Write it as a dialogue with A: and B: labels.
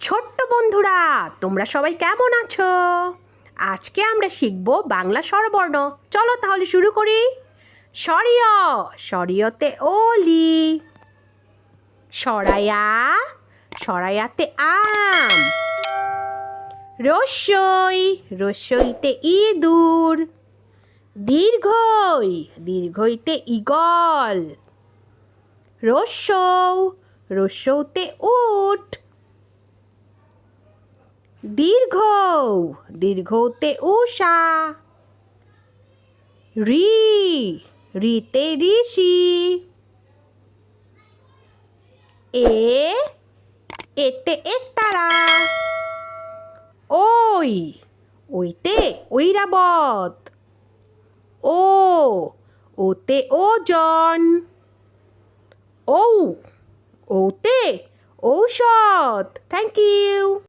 A: ছোট্ট বন্ধুরা, তোমরা সবাই কেমন আছো? আজকে আমরা শিখব বাংলা স্বরবর্ণ। চলো তাহলে শুরু করি। সরিয় সরিয়তে ওলি সরায়া সরায়াতে আম, রস্যই, রস্যইতে ইঁদুর, দীর্ঘই, দীর্ঘইতে ইগল রস্যৌ রস্যৌতে উট দীর্ঘ দীর্ঘতে উষা রি, রিতে ঋষি, এ, এতে একতারা, ওই, ওইতে ঐরাবত, ও, ওতে ওজন, ঔ, ওতে ঔষধ। Thank you